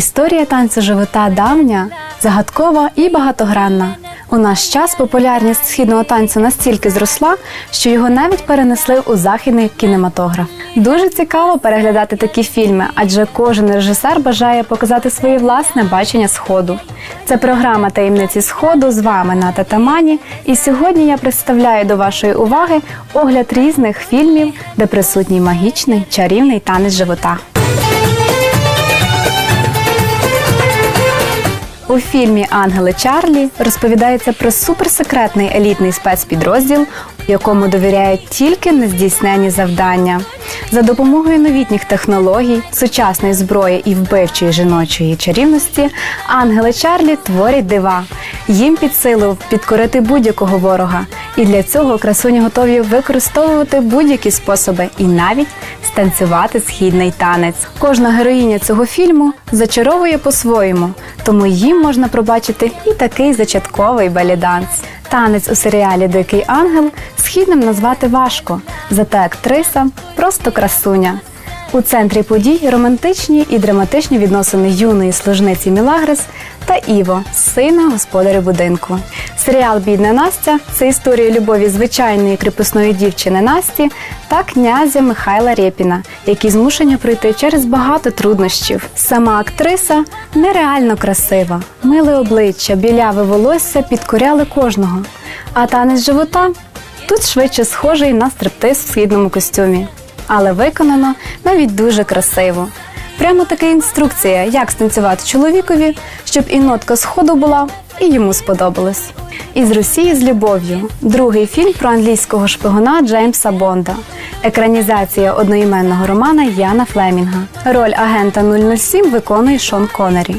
Історія танцю живота давня, загадкова і багатогранна. У наш час популярність східного танцю настільки зросла, що його навіть перенесли у західний кінематограф. Дуже цікаво переглядати такі фільми, адже кожен режисер бажає показати своє власне бачення сходу. Це програма таємниці сходу з вами Ната Тамані. І сьогодні я представляю до вашої уваги огляд різних фільмів, де присутній магічний чарівний танець живота. У фільмі Ангели Чарлі розповідається про суперсекретний елітний спецпідрозділ, якому довіряють тільки нездійснені завдання. За допомогою новітніх технологій, сучасної зброї і вбивчої жіночої чарівності, ангели Чарлі творять дива. Їм під силу підкорити будь-якого ворога, і для цього красуні готові використовувати будь-які способи і навіть станцювати східний танець. Кожна героїня цього фільму зачаровує по-своєму, тому їм можна пробачити і такий зачатковий баліданс. Танець у серіалі Дикий ангел східним назвати важко, зате актриса просто красуня. У центрі подій романтичні і драматичні відносини юної служниці Мілагрес та Іво, сина господаря будинку. Серіал Бідна Настя це історія любові звичайної кріпосної дівчини Насті та князя Михайла Рєпіна, які змушені пройти через багато труднощів. Сама актриса нереально красива, миле обличчя, біляве волосся підкоряли кожного. А танець живота тут швидше схожий на стриптиз в східному костюмі але виконано навіть дуже красиво. Прямо така інструкція, як станцювати чоловікові, щоб і нотка сходу була, і йому сподобалось. Із Росії з любов'ю другий фільм про англійського шпигуна Джеймса Бонда, екранізація одноіменного романа Яна Флемінга. Роль агента 007 виконує Шон Коннері.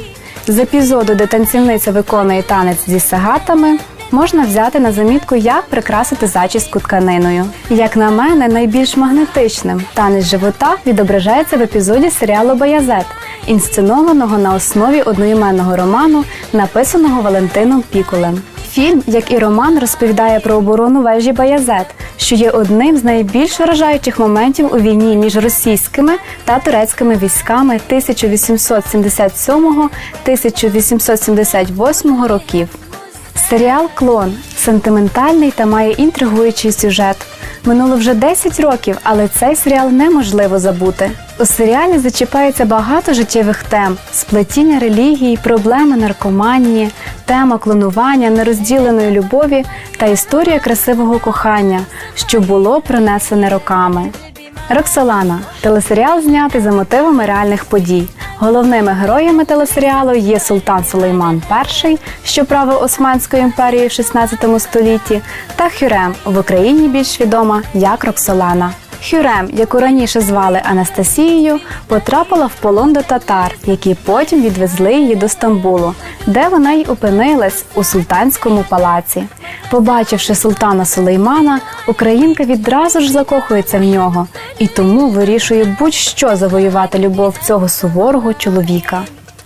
З епізоду, де танцівниця виконує танець зі сагатами, можна взяти на замітку, як прикрасити зачіску тканиною. Як на мене, найбільш магнетичним танець живота відображається в епізоді серіалу Баязет, інсценованого на основі одноіменного роману, написаного Валентином Пікулем. Фільм, як і роман, розповідає про оборону вежі Баязет, що є одним з найбільш вражаючих моментів у війні між російськими та турецькими військами 1877-1878 років. Серіал Клон сентиментальний та має інтригуючий сюжет. Минуло вже 10 років, але цей серіал неможливо забути. У серіалі зачіпається багато життєвих тем: сплетіння релігії, проблеми наркоманії, тема клонування, нерозділеної любові та історія красивого кохання, що було принесене роками. Роксолана телесеріал знятий за мотивами реальних подій. Головними героями телесеріалу є Султан Сулейман І, що правив Османською імперією в 16 столітті, та Хюрем в Україні більш відома як Роксолана. Хюрем, яку раніше звали Анастасією, потрапила в полон до татар, які потім відвезли її до Стамбулу, де вона й опинилась у султанському палаці. Побачивши султана Сулеймана, українка відразу ж закохується в нього і тому вирішує будь-що завоювати любов цього суворого чоловіка.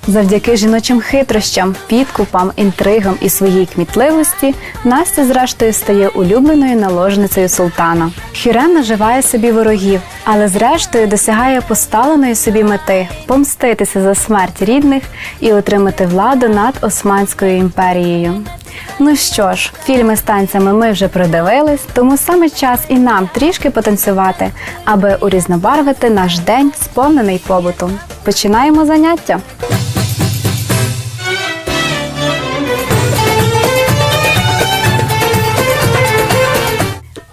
Завдяки жіночим хитрощам, підкупам, інтригам і своїй кмітливості Настя, зрештою, стає улюбленою наложницею султана. Хюрем наживає собі ворогів, але зрештою досягає поставленої собі мети помститися за смерть рідних і отримати владу над Османською імперією. Ну що ж, фільми з танцями ми вже придивились, тому саме час і нам трішки потанцювати, аби урізнобарвити наш день, сповнений побутом. Починаємо заняття.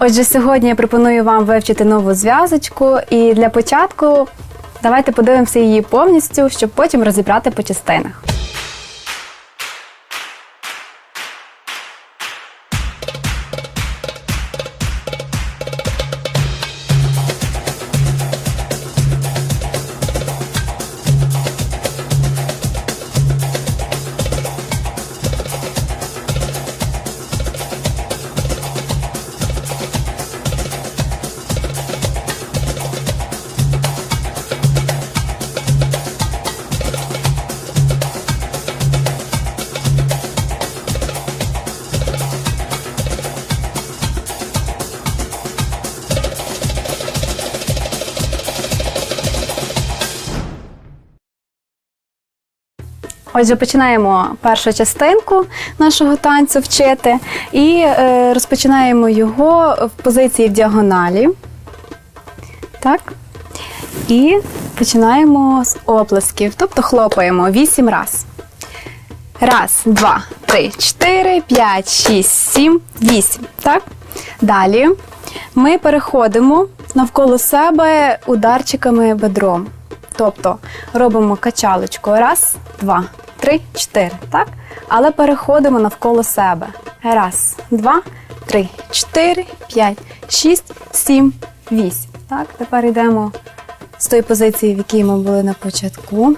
Отже, сьогодні я пропоную вам вивчити нову зв'язочку, і для початку давайте подивимося її повністю, щоб потім розібрати по частинах. Отже, починаємо першу частинку нашого танцю вчити і е, розпочинаємо його в позиції в діагоналі. Так. І починаємо з оплесків, тобто хлопаємо 8 раз. Раз, два, три, чотири, п'ять, шість, сім, вісім. Так? Далі ми переходимо навколо себе ударчиками бедром. Тобто робимо качалочку. Раз, два, три, чотири. Так? Але переходимо навколо себе. Раз, два, три, чотири, п'ять, шість, сім, вісім. Так, тепер йдемо з тої позиції, в якій ми були на початку.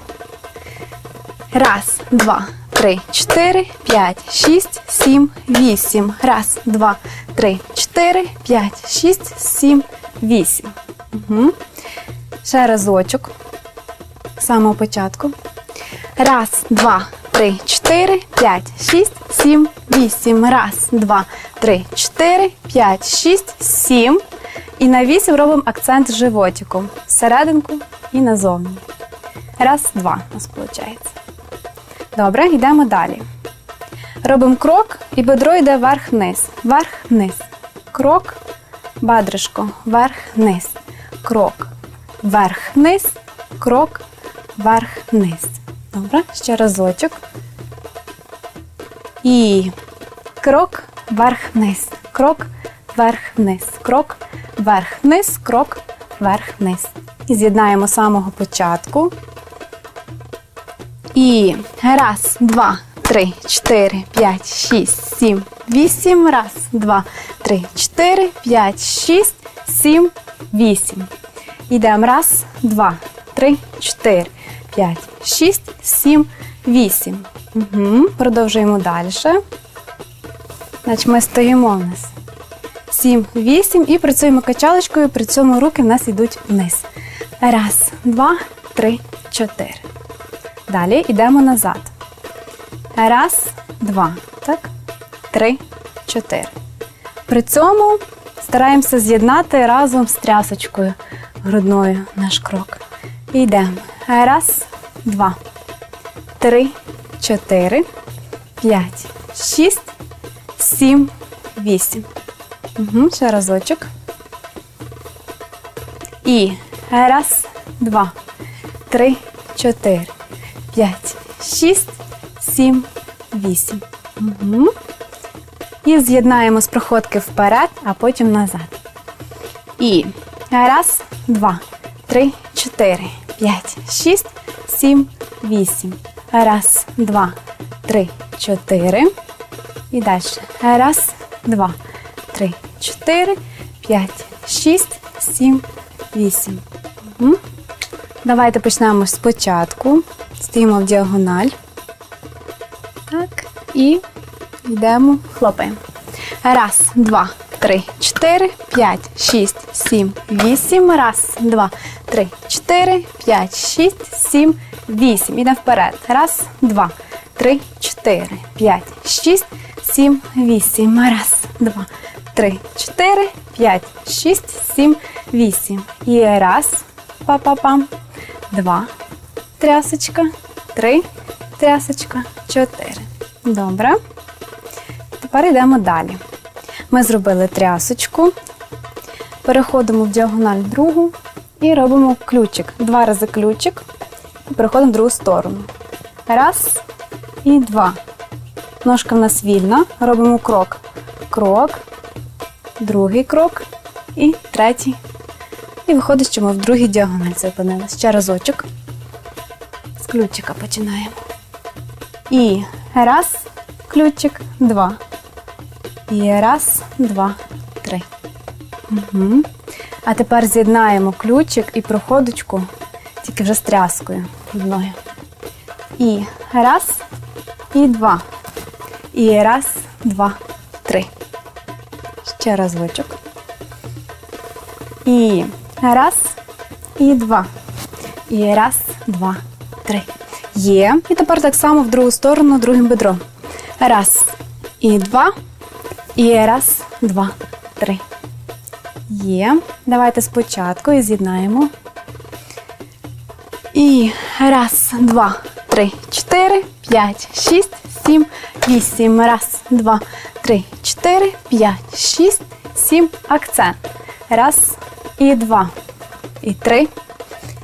Раз, два, три, чотири, п'ять, шість, сім, вісім. Раз, два, три, чотири, п'ять, шість, сім, вісім. Угу. Ще разочок. З самого початку. Раз, два, три, чотири, п'ять, шість, сім, вісім. Раз, два, три, чотири, п'ять, шість, сім. І на вісім робимо акцент животиком. Всерединку і назовні. Раз, два у нас виходить. Добре, йдемо далі. Робимо крок і бедро йде вверх-вниз. Вверх-вниз. Крок, бадришко, вверх-вниз. Крок, вверх-вниз, крок, вверх-вниз. Добре, ще разочок. І крок, вверх-вниз. Крок, вверх-вниз. Крок, вверх-вниз, крок, вверх-вниз. І з'єднаємо з самого початку. І раз, два, три, чотири, п'ять, шість, сім, вісім. Раз, два, три, чотири, п'ять, шість, сім, вісім. Йдемо. Раз, два, три, чотири, п'ять, шість, сім, вісім. Угу. Продовжуємо далі. Значить, ми стоїмо в нас. Сім, вісім і працюємо качалочкою, при цьому руки в нас йдуть вниз. Раз, два, три, чотири. Далі йдемо назад. Раз, два, так? Три, чотири. При цьому стараємося з'єднати разом з трясочкою грудною наш крок. І йдемо. Раз, два, три, чотири, п'ять, шість, сім, вісім. Угу, ще разочок. І раз, два, три, чотири, п'ять, шість, сім, вісім. Угу. І з'єднаємо з проходки вперед, а потім назад. І раз, два, три, чотири, п'ять, шість, сім, вісім. Раз, два, три, чотири. І далі. Раз, два, три, чотири, п'ять, шість, сім, вісім. Давайте почнемо спочатку. Стоїмо в діагональ. Так. І йдемо, хлопаємо. Раз, два, три, чотири, п'ять, шість, сім, вісім. Раз, два, три, чотири, п'ять, шість, сім, вісім. Ідемо вперед. Раз, два, три, чотири, п'ять, шість, сім, вісім. Раз, два, три, чотири, п'ять, шість, сім, вісім. І раз, па-па-пам. Два. Трясочка. Три. Трясочка. Чотири. Добре. Тепер йдемо далі. Ми зробили трясочку. Переходимо в діагональ другу і робимо ключик. Два рази ключик. І переходимо в другу сторону. Раз і два. Ножка в нас вільна. Робимо крок. Крок. Другий крок. І третій. І виходить, що ми в другій діагональці опинилися. Ще разочок. З ключика починаємо. І раз, ключик, два. І раз, два, три. Угу. А тепер з'єднаємо ключик і проходочку, тільки вже з тряскою одною. І раз, і два. І раз, два, три. Ще разочок. І раз, і два. І раз, два, три. Є. І тепер так само в другу сторону другим бедром. Раз, і два. І раз, два, три. Є. Давайте спочатку і з'єднаємо. І раз, два, три, чотири, п'ять, шість, сім, вісім. Раз, два, три, чотири, п'ять, шість, сім. Акцент. Раз і два. І три,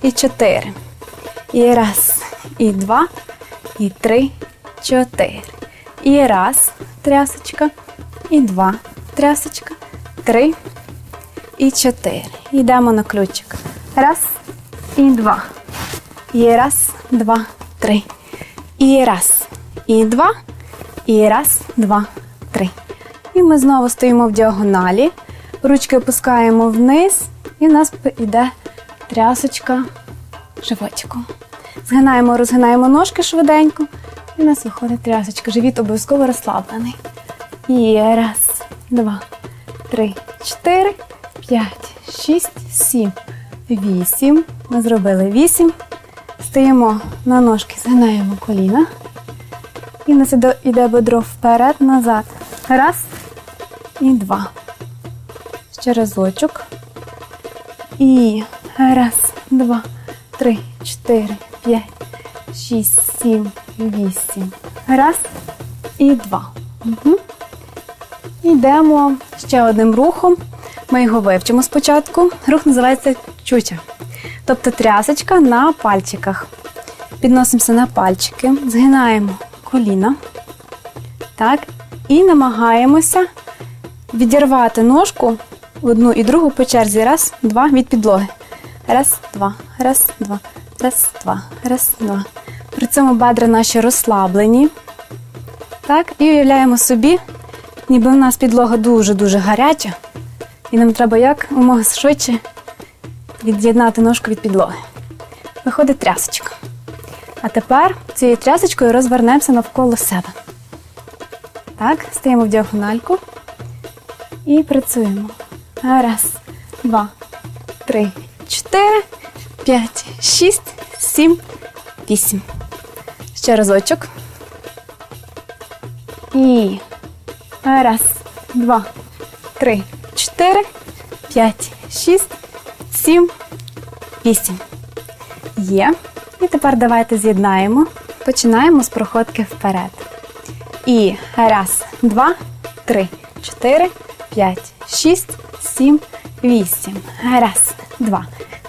і чотири. І раз, і два, і три, чотири. І раз, трясочка, і два, трясочка, три і чотири. Йдемо на ключик. Раз і два. І раз, два, три. І раз, і два, і раз, два, три. І ми знову стоїмо в діагоналі. Ручки опускаємо вниз, і в нас йде трясочка животиком. Згинаємо, розгинаємо ножки швиденько, і в нас виходить трясочка. Живіт обов'язково розслаблений. І раз, два, три, чотири, п'ять, шість, сім, вісім. Ми зробили вісім. Стоїмо на ножки, згинаємо коліна. І в нас іде бедро вперед, назад. Раз і два. Ще разочок. І раз, два, три, чотири, п'ять, шість, сім, вісім. Раз і два. Угу. Йдемо ще одним рухом. Ми його вивчимо спочатку. Рух називається чуча. Тобто трясочка на пальчиках. Підносимося на пальчики, згинаємо коліна. Так, і намагаємося відірвати ножку одну і другу по черзі. Раз, два від підлоги. Раз, два, раз, два, раз, два, раз, два. При цьому бедра наші розслаблені. Так, і уявляємо собі, ніби в нас підлога дуже-дуже гаряча, і нам треба як умога швидше від'єднати ножку від підлоги. Виходить трясочка. А тепер цією трясочкою розвернемося навколо себе. Так, стаємо в діагональку і працюємо. Раз, два, три, чотири, п'ять, шість, сім, вісім. Ще разочок. І раз, два, три, чотири, п'ять, шість, сім, вісім. Є. І тепер давайте з'єднаємо. Починаємо з проходки вперед. І раз, два, три, чотири, п'ять, шість, сім, вісім. Раз, два,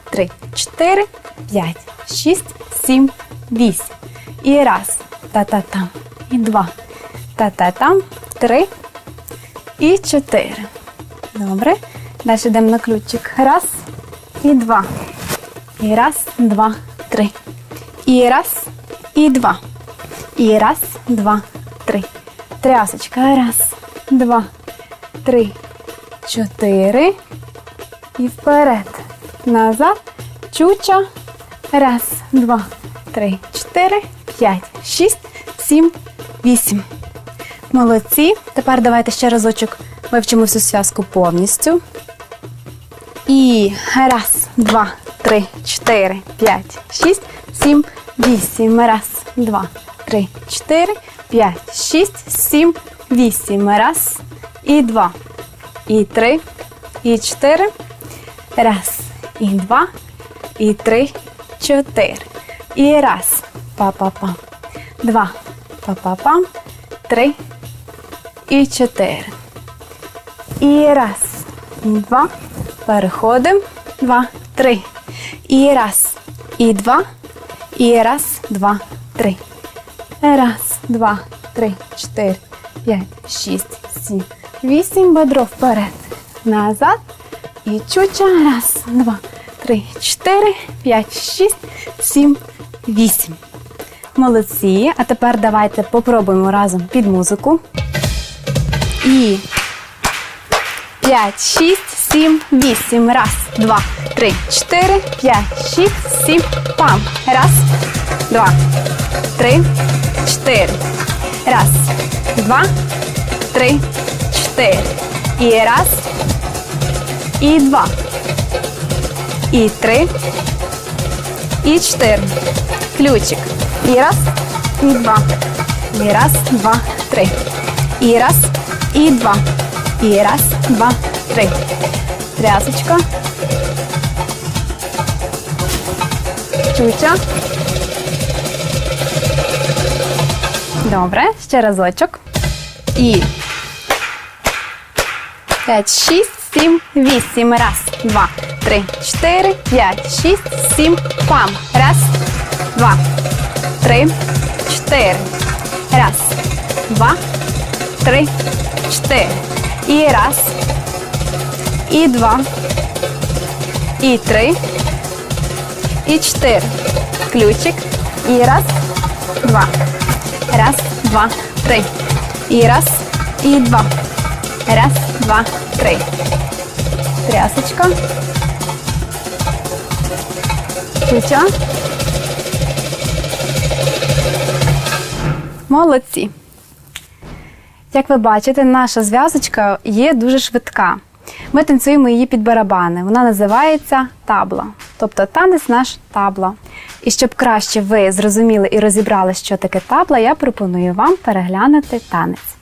три, чотири, п'ять, шість, сім, вісім. І раз, та-та-там. І два, та-та-там, три і чотири. Добре. Далі йдемо на ключик. Раз і два. І раз, два, три. І раз, і два. І раз, два, три. Трясочка. Раз, два, три, чотири. І вперед. Назад. Чуча. Раз, два, три, чотири, п'ять, шість, сім, вісім. Молодці. Тепер давайте ще разочок вивчимо всю зв'язку повністю. І раз, два, три, чотири, п'ять, шість, сім, вісім. Раз, два, три, чотири, п'ять, шість, сім, вісім. Раз, і два, і три, і чотири. Раз, і два, і три, чотири. І раз, па-па-пам. Два, па-па-пам. Три і чотири. І раз, два. Переходимо. Два, три. І раз, і два. І раз, два, три. Раз, два, три, чотири, п'ять, шість, сім, вісім. Бедро вперед. Назад. І чуча. Раз, два, три, чотири, п'ять, шість, сім, вісім. Молодці. А тепер давайте попробуємо разом під музику. І п'ять, шість, сім, вісім. Раз, два, три, чотири, п'ять, шість, сім. Пам. Раз, два, три, чотири. Раз, два, три, чотири. І раз, і два. І три, і чотири. Ключик. І раз, і два. І раз, два, три. І раз, і два. І раз, два, три. Трясочка. Чуча. Добре, ще разочок. І 5, 6, 7, 8. Раз, два, три, чотири, п'ять, шість, сім. Пам. Раз, два, три, чотири. Раз, два, три, чотири. І раз. І два. І три. І чотири. Ключик. І раз, два. Раз, два, три. І раз, і два. Раз, два, три. Трясочка. Чуча. Молодці. Як ви бачите, наша зв'язочка є дуже швидка. Ми танцюємо її під барабани. Вона називається табла, тобто танець наш табла. І щоб краще ви зрозуміли і розібрали, що таке табла, я пропоную вам переглянути танець.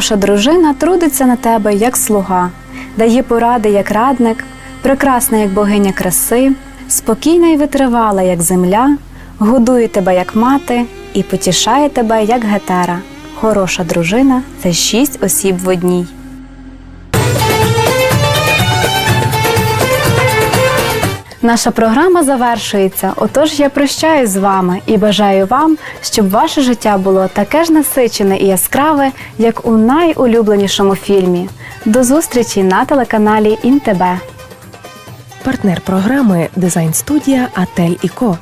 Хороша дружина трудиться на тебе як слуга, дає поради як радник, прекрасна як богиня краси, спокійна і витривала, як земля, годує тебе як мати і потішає тебе як гетера. Хороша дружина це шість осіб в одній. Наша програма завершується. Отож, я прощаюсь з вами і бажаю вам, щоб ваше життя було таке ж насичене і яскраве, як у найулюбленішому фільмі. До зустрічі на телеканалі Інтебе. Партнер програми дизайн студія Атель і Ко.